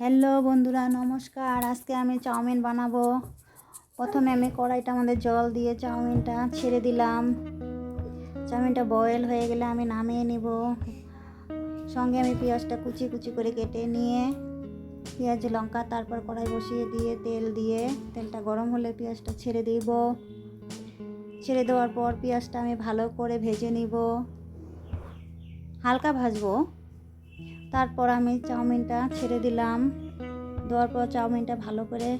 Hello বন্ধুরা, নমস্কার। আজকে আমি চাউমিন বানাবো। প্রথমে আমি কড়াইটা আমাদের জল দিয়ে চাউমিনটা ছেড়ে দিলাম। চাউমিনটা বয়েল হয়ে গেলে আমি নামিয়ে নিব। সঙ্গে আমি পেঁয়াজটা কুচি কুচি করে কেটে নিয়ে পেঁয়াজ, লঙ্কা, তারপর কড়াই বসিয়ে দিয়ে তেল দিয়ে তেলটা গরম হলে পেঁয়াজটা ছেড়ে দিব। ছেড়ে দেওয়ার পর পেঁয়াজটা আমি ভালো করে ভেজে নিব। হালকা ভাজবো। তারপর আমি চাউমিনটা ছেড়ে দিলাম। দেওয়ার পর চাউমিনটা ভালো করে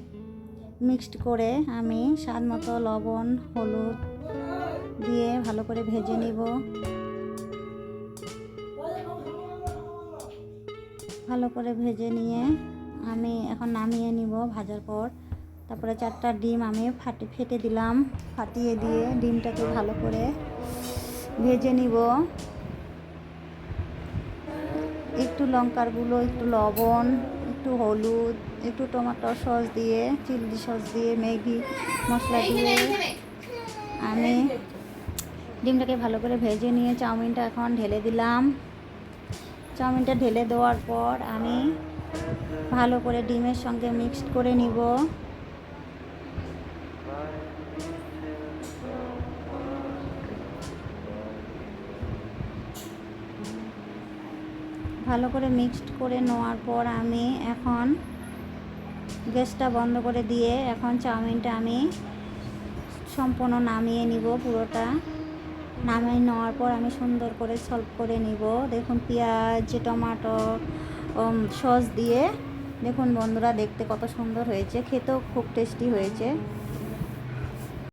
মিক্সড করে আমি স্বাদ মতো লবণ, হলুদ দিয়ে ভালো করে ভেজে নিব। ভালো করে ভেজে নিয়ে আমি এখন নামিয়ে নিব ভাজার পর। তারপরে চারটা ডিম আমি ফাটি, ফেটে দিলাম। ফাটিয়ে দিয়ে ডিমটাকে ভালো করে ভেজে নিব। একটু লঙ্কার গুঁড়ো একটু লবণ একটু হলুদ একটু টমেটো সস দিয়ে চিলি সস দিয়ে ম্যাগি মশলা দিয়ে আমি ডিমটাকে ভালো করে ভেজে নিয়ে চাউমিনটা এখন ঢেলে দিলাম। চাউমিনটা ঢেলে দেওয়ার পর আমি ভালো করে ডিমের সঙ্গে মিক্সড করে নিব। ভালো করে মিক্সড করে নেওয়ার পর আমি এখন গ্যাসটা বন্ধ করে দিয়ে এখন চাউমিনটা আমি সম্পূর্ণ নামিয়ে নিব, পুরোটা। নামিয়ে নেওয়ার পর আমি সুন্দর করে সলভ করে নিব। দেখুন পেঁয়াজ, টমাটো সস দিয়ে। দেখুন বন্ধুরা, দেখতে কত সুন্দর হয়েছে। খেতেও খুব টেস্টি হয়েছে।